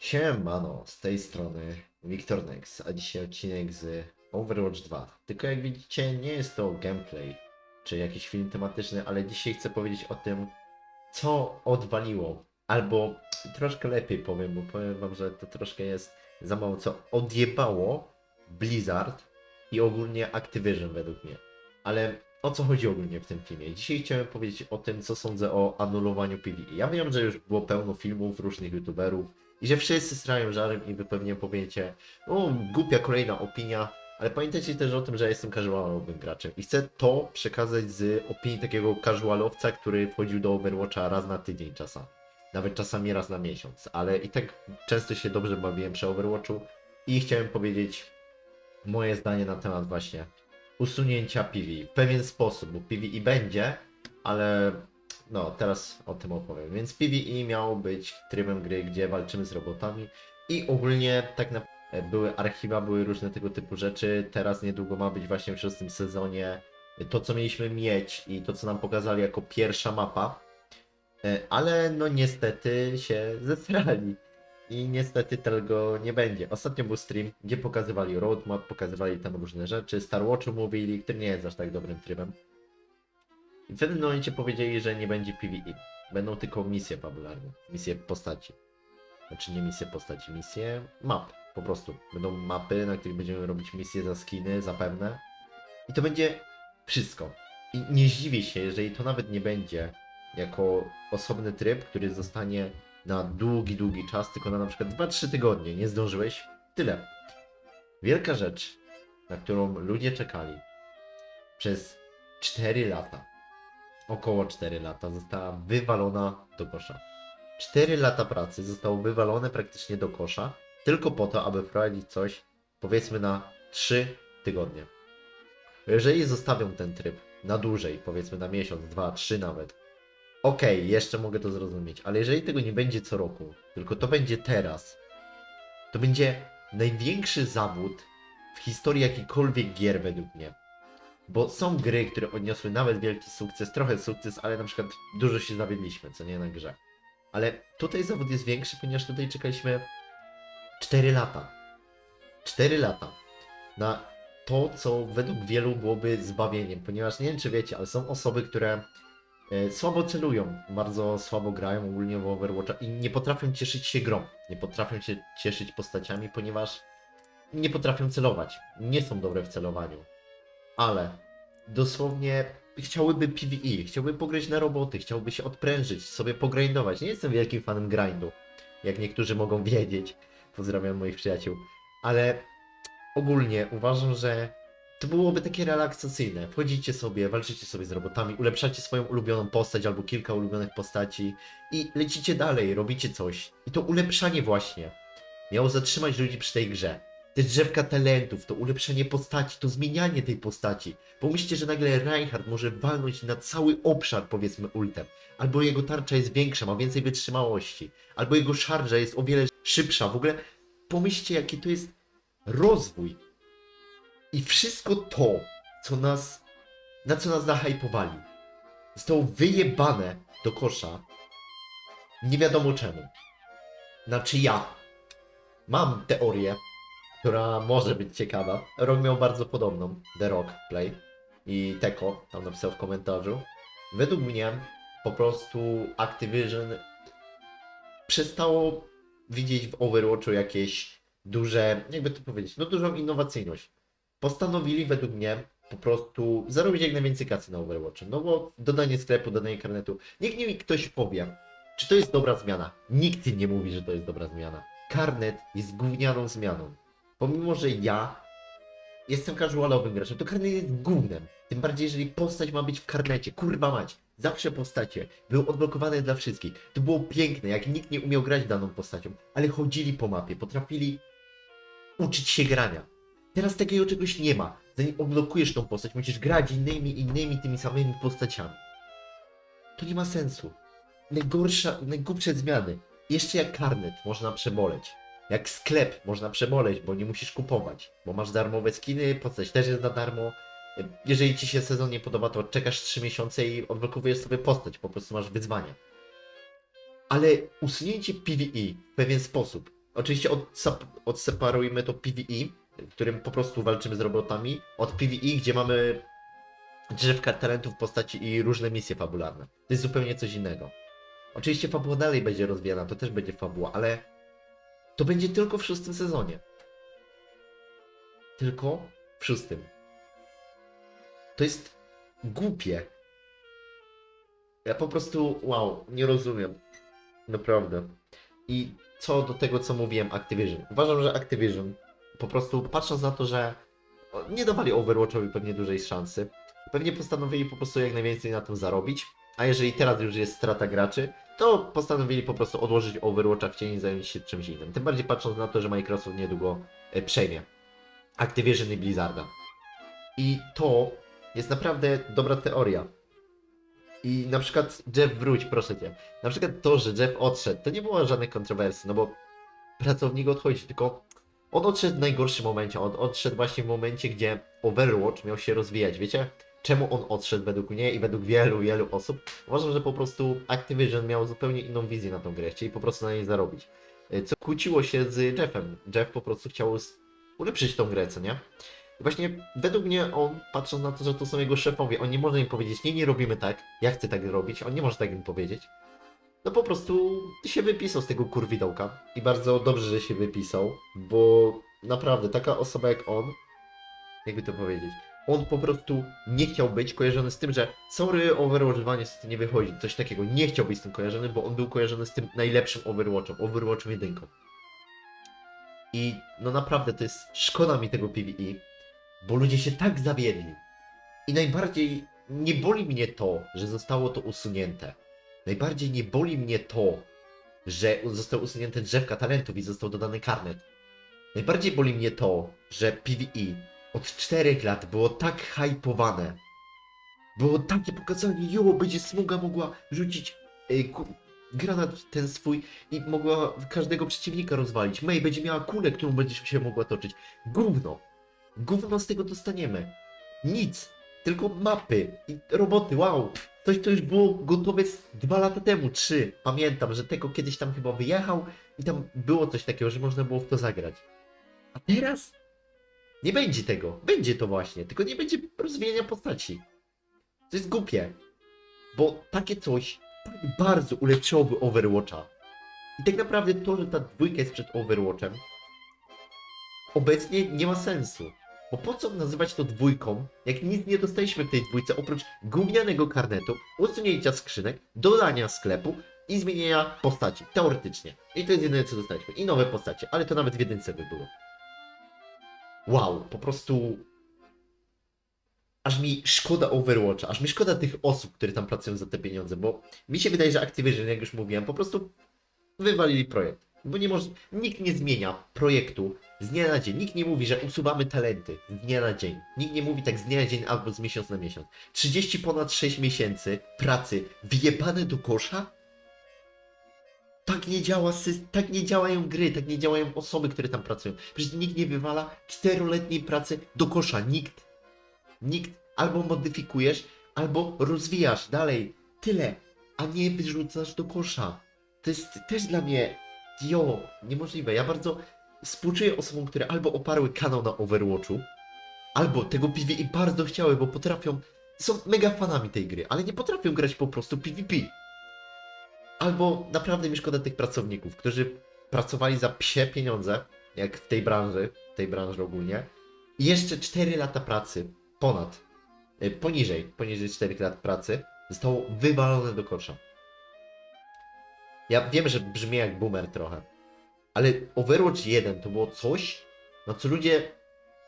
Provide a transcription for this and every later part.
Siemano, z tej strony Wiktor Nex, a dzisiaj odcinek z Overwatch 2. Tylko jak widzicie, nie jest to gameplay czy jakiś film tematyczny, ale dzisiaj chcę powiedzieć o tym, co odwaliło, albo troszkę lepiej powiem, bo powiem wam, że to troszkę jest za mało, co odjebało Blizzard i ogólnie Activision według mnie. Ale o co chodzi ogólnie w tym filmie? Dzisiaj chciałem powiedzieć o tym, co sądzę o anulowaniu PvE. Ja wiem, że już było pełno filmów różnych youtuberów i że wszyscy strają żarem i wy pewnie powiecie, o, głupia kolejna opinia, ale pamiętajcie też o tym, że ja jestem casualowym graczem i chcę to przekazać z opinii takiego casualowca, który wchodził do Overwatcha raz na tydzień czasami. Nawet czasami raz na miesiąc, ale i tak często się dobrze bawiłem przy Overwatchu i chciałem powiedzieć moje zdanie na temat właśnie usunięcia PvE w pewien sposób, bo PvE będzie, ale no teraz o tym opowiem. Więc PvE miało być trybem gry, gdzie walczymy z robotami i ogólnie tak naprawdę były archiwa, były różne tego typu rzeczy. Teraz niedługo ma być właśnie w szóstym sezonie to, co mieliśmy mieć i to, co nam pokazali jako pierwsza mapa. E, Ale no niestety się zesrali. I niestety tego nie będzie. Ostatnio był stream, gdzie pokazywali roadmap, pokazywali tam różne rzeczy, Star Watchu mówili, który nie jest aż tak dobrym trybem. I w pewnym momencie powiedzieli, że nie będzie PvE. Będą tylko misje fabularne, misje postaci. Znaczy nie misje postaci, misje map. Po prostu. Będą mapy, na których będziemy robić misje za skiny, zapewne. I to będzie wszystko. I nie zdziwię się, jeżeli to nawet nie będzie jako osobny tryb, który zostanie na długi, długi czas, tylko na na przykład 2-3 tygodnie. Nie zdążyłeś? Tyle. Wielka rzecz, na którą ludzie czekali przez 4 lata, około 4 lata, została wywalona do kosza. 4 lata pracy zostało wywalone praktycznie do kosza, tylko po to, aby wprowadzić coś, powiedzmy na 3 tygodnie. Jeżeli zostawią ten tryb na dłużej, powiedzmy na miesiąc, dwa, trzy nawet, okej, jeszcze mogę to zrozumieć, ale jeżeli tego nie będzie co roku, tylko to będzie teraz, to będzie największy zawód w historii jakiejkolwiek gier według mnie. Bo są gry, które odniosły nawet wielki sukces, trochę sukces, ale na przykład dużo się zawiedliśmy, co nie na grze. Ale tutaj zawód jest większy, ponieważ tutaj czekaliśmy 4 lata. 4 lata na to, co według wielu byłoby zbawieniem, ponieważ nie wiem, czy wiecie, ale są osoby, które słabo celują, bardzo słabo grają ogólnie w Overwatcha i nie potrafią cieszyć się grą, nie potrafią się cieszyć postaciami, ponieważ nie potrafią celować, nie są dobre w celowaniu. Ale dosłownie chciałyby PvE, chciałby pograć na roboty, chciałby się odprężyć, sobie pogrindować. Nie jestem wielkim fanem grindu, jak niektórzy mogą wiedzieć. Pozdrawiam moich przyjaciół. Ale ogólnie uważam, że to byłoby takie relaksacyjne. Wchodzicie sobie, walczycie sobie z robotami, ulepszacie swoją ulubioną postać albo kilka ulubionych postaci i lecicie dalej, robicie coś. I to ulepszanie właśnie miało zatrzymać ludzi przy tej grze. Te drzewka talentów, to ulepszenie postaci, to zmienianie tej postaci. Pomyślcie, że nagle Reinhardt może walnąć na cały obszar, powiedzmy, ultem. Albo jego tarcza jest większa, ma więcej wytrzymałości. Albo jego szarża jest o wiele szybsza. W ogóle pomyślcie, jaki to jest rozwój. I wszystko to, co nas, na co nas nahypowali, zostało wyjebane do kosza. Nie wiadomo czemu. Znaczy ja mam teorię, która może być ciekawa. Rok miał bardzo podobną, The Rock Play i Teko tam napisał w komentarzu. Według mnie po prostu Activision przestało widzieć w Overwatchu jakieś duże, jakby to powiedzieć, no dużą innowacyjność. Postanowili według mnie po prostu zarobić jak najwięcej kasy na Overwatchu. No bo dodanie sklepu, dodanie karnetu. Niech mi ktoś powie, czy to jest dobra zmiana. Nikt nie mówi, że to jest dobra zmiana. Karnet jest gównianą zmianą. Pomimo, że ja jestem casualowym graczem, to karnet jest gównem. Tym bardziej, jeżeli postać ma być w karnecie. Kurwa mać. Zawsze postacie były odblokowane dla wszystkich. To było piękne, jak nikt nie umiał grać daną postacią, ale chodzili po mapie, potrafili uczyć się grania. Teraz takiego czegoś nie ma. Zanim odblokujesz tą postać, musisz grać innymi, innymi tymi samymi postaciami. To nie ma sensu. Najgorsza, najgłupsze zmiany. Jeszcze jak karnet można przeboleć. Jak sklep można przeboleć, bo nie musisz kupować. Bo masz darmowe skiny, postać też jest za darmo. Jeżeli ci się sezon nie podoba, to czekasz 3 miesiące i odblokowujesz sobie postać, po prostu masz wyzwanie. Ale usunięcie PvE w pewien sposób Oczywiście odseparujmy to PvE, którym po prostu walczymy z robotami, od PvE, gdzie mamy drzewka talentów postaci i różne misje fabularne. To jest zupełnie coś innego. Oczywiście fabuła dalej będzie rozwijana, to też będzie fabuła, ale to będzie tylko w szóstym sezonie. Tylko w szóstym. To jest głupie. Ja po prostu, wow, nie rozumiem. Naprawdę. I co do tego, co mówiłem, Activision. Uważam, że Activision, po prostu patrząc na to, że nie dawali Overwatchowi pewnie dużej szansy, pewnie postanowili po prostu jak najwięcej na tym zarobić, a jeżeli teraz już jest strata graczy, to postanowili po prostu odłożyć Overwatcha w cień i zająć się czymś innym. Tym bardziej patrząc na to, że Microsoft niedługo e, przejmie Activision i Blizzarda. I to jest naprawdę dobra teoria. I na przykład Jeff wróć, proszę cię. Na przykład to, że Jeff odszedł, to nie było żadnej kontrowersji, no bo pracownik odchodzi, tylko on odszedł w najgorszym momencie. On odszedł właśnie w momencie, gdzie Overwatch miał się rozwijać. Wiecie, czemu on odszedł według mnie i według wielu, wielu osób? Uważam, że po prostu Activision miał zupełnie inną wizję na tą grę. Chcieli po prostu na niej zarobić. Y, Co kłóciło się z Jeffem. Jeff po prostu chciał ulepszyć tą grę, co nie? I właśnie według mnie on, patrząc na to, że to są jego szefowie, on nie może im powiedzieć, nie, nie robimy tak, ja chcę tak robić, on nie może tak im powiedzieć. No po prostu się wypisał z tego kurwidołka. I bardzo dobrze, że się wypisał, bo naprawdę taka osoba jak on, jakby to powiedzieć, on po prostu nie chciał być kojarzony z tym, że sorry, Overwatch 2 niestety nie wychodzi, coś takiego. Nie chciał być z tym kojarzony, bo on był kojarzony z tym najlepszym Overwatchem, Overwatchem 1. I no naprawdę to jest szkoda mi tego PvE, bo ludzie się tak zawiedli. I najbardziej nie boli mnie to, że zostało to usunięte. Najbardziej nie boli mnie to, że został usunięte drzewka talentów i został dodany karnet. Najbardziej boli mnie to, że PvE od 4 lat było tak hypowane. Było takie pokazanie, jo, będzie smuga mogła rzucić ku, granat ten swój i mogła każdego przeciwnika rozwalić. May będzie miała kulę, którą będzie się mogła toczyć. Gówno. Gówno z tego dostaniemy. Nic. Tylko mapy i roboty, wow. Coś, co już było gotowe z dwa lata temu, trzy. Pamiętam, że tego kiedyś tam chyba wyjechał i tam było coś takiego, że można było w to zagrać. A teraz? Nie będzie tego. Będzie to właśnie, tylko nie będzie rozwijania postaci. To jest głupie. Bo takie coś tak bardzo ulepszyłoby Overwatcha. I tak naprawdę to, że ta dwójka jest przed Overwatchem, obecnie nie ma sensu. Bo po co nazywać to dwójką, jak nic nie dostaliśmy w tej dwójce oprócz gównianego karnetu, usunięcia skrzynek, dodania sklepu i zmienienia postaci, teoretycznie. I to jest jedyne co dostaliśmy. I nowe postacie, ale to nawet w jedynce by było. Wow, po prostu... Aż mi szkoda Overwatcha, aż mi szkoda tych osób, które tam pracują za te pieniądze, bo mi się wydaje, że Activision, jak już mówiłem, po prostu wywalili projekt. Bo nie może, nikt nie zmienia projektu z dnia na dzień. Nikt nie mówi, że usuwamy talenty z dnia na dzień. Nikt nie mówi tak z dnia na dzień albo z miesiąc na miesiąc. 30 ponad 6 miesięcy pracy wjebane do kosza? Tak nie działa tak nie działają gry, tak nie działają osoby, które tam pracują. Przecież nikt nie wywala czteroletniej pracy do kosza. Nikt. Nikt. Albo modyfikujesz, albo rozwijasz dalej. Tyle. A nie wyrzucasz do kosza. To jest też dla mnie, jo, niemożliwe. Ja bardzo współczuję osobom, które albo oparły kanał na Overwatchu, albo tego PvE bardzo chciały, bo potrafią, są mega fanami tej gry, ale nie potrafią grać po prostu PvP. Albo naprawdę mi szkoda tych pracowników, którzy pracowali za psie pieniądze, jak w tej branży, w tej branży ogólnie, i jeszcze 4 lata pracy, ponad, y, poniżej, poniżej 4 lat pracy, zostało wywalone do kosza. Ja wiem, że brzmi jak boomer trochę, ale Overwatch 1 to było coś, na co ludzie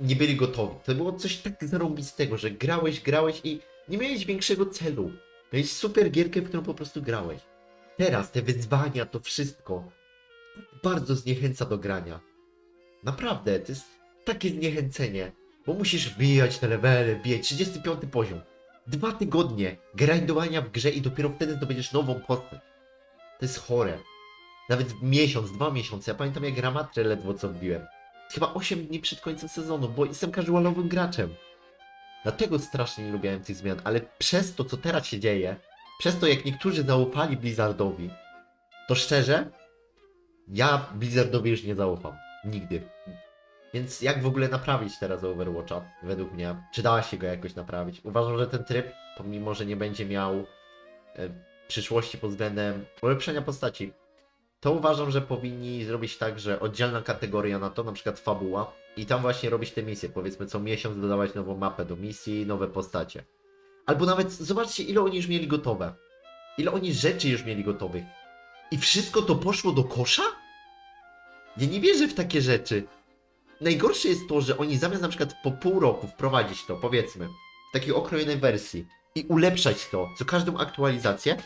nie byli gotowi. To było coś tak zarąbistego, że grałeś, grałeś i nie miałeś większego celu. Miałeś super gierkę, w którą po prostu grałeś. Teraz te wyzwania, to wszystko bardzo zniechęca do grania. Naprawdę, to jest takie zniechęcenie, bo musisz wbijać te levely, wbijać 35 poziom. Dwa tygodnie grindowania w grze i dopiero wtedy zdobędziesz nową postać. To jest chore. Nawet miesiąc, dwa miesiące. Ja pamiętam jak Ramatrę ledwo co wbiłem. Chyba 8 dni przed końcem sezonu, bo jestem casualowym graczem. Dlatego strasznie nie lubiłem tych zmian, ale przez to, co teraz się dzieje, przez to, jak niektórzy zaufali Blizzardowi, to szczerze, Ja Blizzardowi już nie zaufam. Nigdy. Więc jak w ogóle naprawić teraz Overwatcha, według mnie? Czy da się go jakoś naprawić? Uważam, że ten tryb, pomimo że nie będzie miał e, przyszłości pod względem ulepszenia postaci, to uważam, że powinni zrobić tak, że oddzielna kategoria na to, na przykład fabuła, i tam właśnie robić te misje. Powiedzmy co miesiąc dodawać nową mapę do misji, nowe postacie. Albo nawet zobaczcie, ile oni już mieli gotowe. Ile oni rzeczy już mieli gotowych. I wszystko to poszło do kosza? Ja nie wierzę w takie rzeczy. Najgorsze jest to, że oni zamiast na przykład po pół roku wprowadzić to, powiedzmy, w takiej okrojonej wersji i ulepszać to co każdą aktualizację,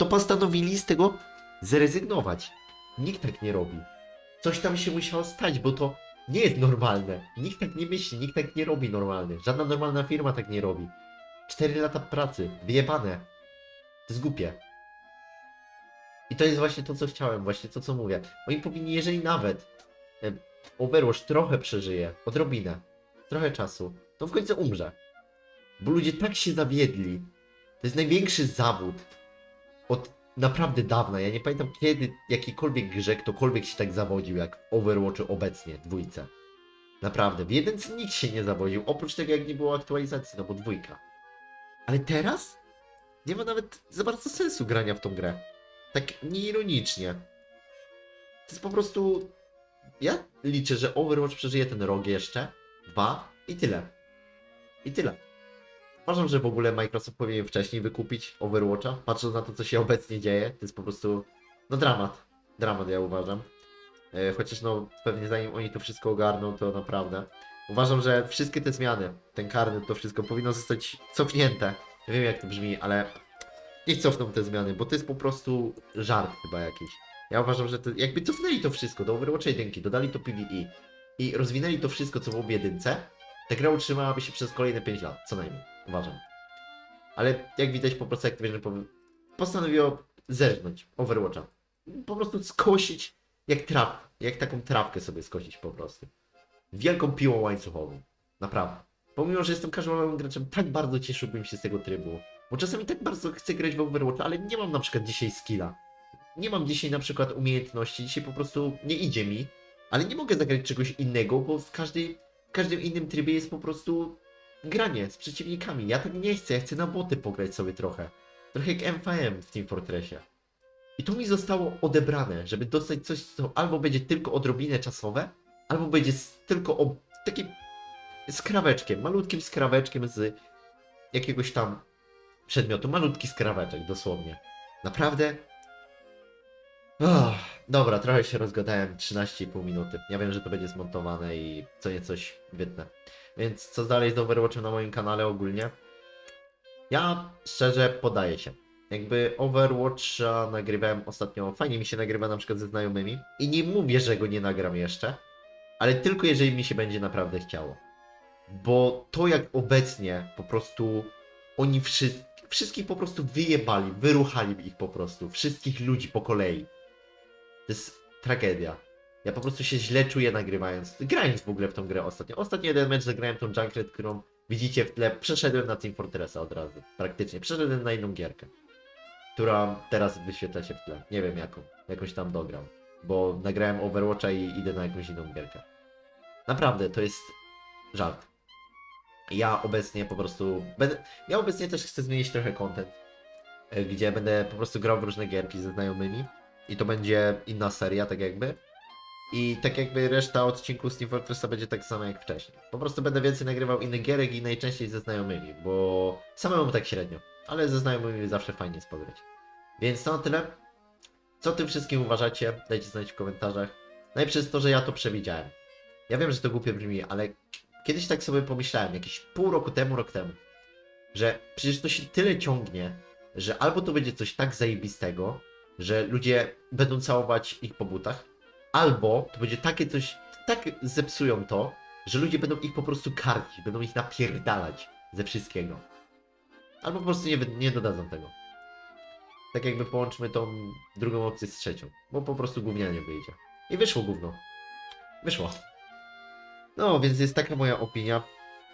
to postanowili z tego zrezygnować. Nikt tak nie robi. Coś tam się musiało stać, bo to nie jest normalne. Nikt tak nie myśli, nikt tak nie robi normalnie. Żadna normalna firma tak nie robi. 4 lata pracy, wyjebane. To jest głupie. I to jest właśnie to, co chciałem, właśnie to, co mówię. Oni powinni, jeżeli nawet Overwatch trochę przeżyje, odrobinę, trochę czasu, to w końcu umrze. Bo ludzie tak się zawiedli. To jest największy zawód od naprawdę dawna. Ja nie pamiętam kiedy jakiejkolwiek grze ktokolwiek się tak zawodził jak w Overwatchu obecnie, dwójce. Naprawdę, w jedynce nikt się nie zawodził, oprócz tego jak nie było aktualizacji, no bo dwójka. Ale teraz nie ma nawet za bardzo sensu grania w tą grę. Tak nieironicznie. To jest po prostu... Ja liczę, że Overwatch przeżyje ten rok jeszcze, dwa i tyle. I tyle. Uważam, że w ogóle Microsoft powinien wcześniej wykupić Overwatcha, patrząc na to, co się obecnie dzieje. To jest po prostu, no dramat. Dramat, ja uważam. E, chociaż no, pewnie zanim oni to wszystko ogarną, to naprawdę. Uważam, że wszystkie te zmiany, ten karny, to wszystko powinno zostać cofnięte. Nie wiem, jak to brzmi, ale niech cofną te zmiany, bo to jest po prostu żart chyba jakiś. Ja uważam, że to, jakby cofnęli to wszystko do Overwatch 1, dodali to PvE i rozwinęli to wszystko, co było w jedynce, ta gra utrzymałaby się przez kolejne 5 lat, co najmniej, uważam. Ale jak widać, po prostu Activision po- postanowiło zerknąć Overwatcha. Po prostu skosić jak traw, jak taką trawkę sobie skosić po prostu. Wielką piłą łańcuchową. Naprawdę. Pomimo, że jestem casualowym graczem, tak bardzo cieszyłbym się z tego trybu. Bo czasami tak bardzo chcę grać w Overwatcha, ale nie mam na przykład dzisiaj skilla. Nie mam dzisiaj na przykład umiejętności, dzisiaj po prostu nie idzie mi. Ale nie mogę zagrać czegoś innego, bo w, każdej, w każdym innym trybie jest po prostu granie z przeciwnikami. Ja tak nie chcę, ja chcę na boty pograć sobie trochę. Trochę jak MVM w Team Fortressie. I to mi zostało odebrane, żeby dostać coś, co albo będzie tylko odrobinę czasowe, albo będzie tylko o takim skraweczkiem, malutkim skraweczkiem z jakiegoś tam przedmiotu. Malutki skraweczek, dosłownie. Naprawdę? Oh, dobra, trochę się rozgadałem, 13,5 minuty. Ja wiem, że to będzie zmontowane i co nieco świetne. Więc co dalej z Overwatchem na moim kanale ogólnie? Ja szczerze podaję się. Jakby Overwatcha nagrywałem ostatnio, fajnie mi się nagrywa na przykład ze znajomymi i nie mówię, że go nie nagram jeszcze, ale tylko jeżeli mi się będzie naprawdę chciało. Bo to jak obecnie po prostu oni wszyscy, wszystkich po prostu wyjebali, wyruchali ich po prostu, wszystkich ludzi po kolei. To jest tragedia. Ja po prostu się źle czuję nagrywając, grając w ogóle w tą grę ostatnio. Ostatni jeden mecz zagrałem tą Junkrat, którą widzicie w tle, przeszedłem na Team Fortressa od razu, praktycznie. Przeszedłem na inną gierkę, która teraz wyświetla się w tle. Nie wiem jaką, jakąś tam dogram, bo nagrałem Overwatcha i idę na jakąś inną gierkę. Naprawdę, to jest żart. Ja obecnie po prostu będę, ja obecnie też chcę zmienić trochę content, e, gdzie będę po prostu grał w różne gierki ze znajomymi i to będzie inna seria, tak jakby. I tak jakby reszta odcinków z Team Fortressa będzie tak samo jak wcześniej. Po prostu będę więcej nagrywał innych gierek i najczęściej ze znajomymi, bo samemu tak średnio, ale ze znajomymi zawsze fajnie jest pograć. Więc to na tyle. Co tym wszystkim uważacie? Dajcie znać w komentarzach. Najlepsze jest to, że ja to przewidziałem. Ja wiem, że to głupie brzmi, ale kiedyś tak sobie pomyślałem, jakieś pół roku temu, rok temu, że przecież to się tyle ciągnie, że albo to będzie coś tak zajebistego, że ludzie będą całować ich po butach, albo to będzie takie coś, tak zepsują to, że ludzie będą ich po prostu karcić, będą ich napierdalać ze wszystkiego. Albo po prostu nie, nie dodadzą tego. Tak jakby połączmy tą drugą opcję z trzecią, bo po prostu gównianie wyjdzie. I wyszło gówno. Wyszło. No, więc jest taka moja opinia.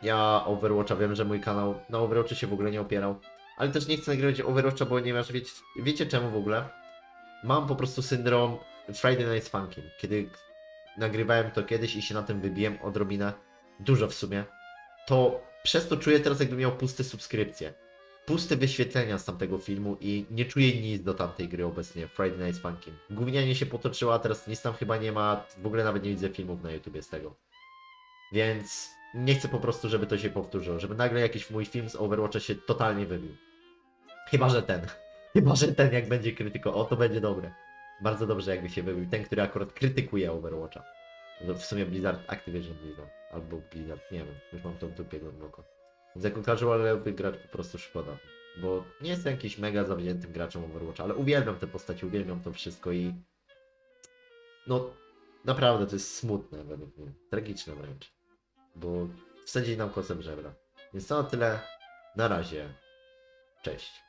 Ja Overwatcha wiem, że mój kanał na Overwatchu się w ogóle nie opierał. Ale też nie chcę nagrywać Overwatcha, ponieważ wiecie, wiecie czemu w ogóle? Mam po prostu syndrom Friday Night Funkin', kiedy nagrywałem to kiedyś i się na tym wybiłem odrobinę, dużo w sumie, to przez to czuję teraz jakbym miał puste subskrypcje. Puste wyświetlenia z tamtego filmu i nie czuję nic do tamtej gry obecnie, Friday Night Funkin'. Gównianie się potoczyła, teraz nic tam chyba nie ma, w ogóle nawet nie widzę filmów na YouTubie z tego. Więc nie chcę po prostu, żeby to się powtórzyło, żeby nagle jakiś mój film z Overwatcha się totalnie wybił. Chyba, że ten. Chyba, że ten jak będzie krytyko. O, to będzie dobre. Bardzo dobrze jakby się wybił. Ten, który akurat krytykuje Overwatcha. No, W sumie Blizzard, Activision Blizzard. Albo Blizzard, nie wiem. Już mam to w dupie głęboko. Więc jako casualowy gracz po prostu szkoda. Bo nie jestem jakiś mega zawziętym graczem Overwatcha, ale uwielbiam te postacie, uwielbiam to wszystko i... No, naprawdę to jest smutne według mnie. Tragiczne wręcz. Bo wsadzili nam kosem żebra. Więc to na tyle. Na razie. Cześć.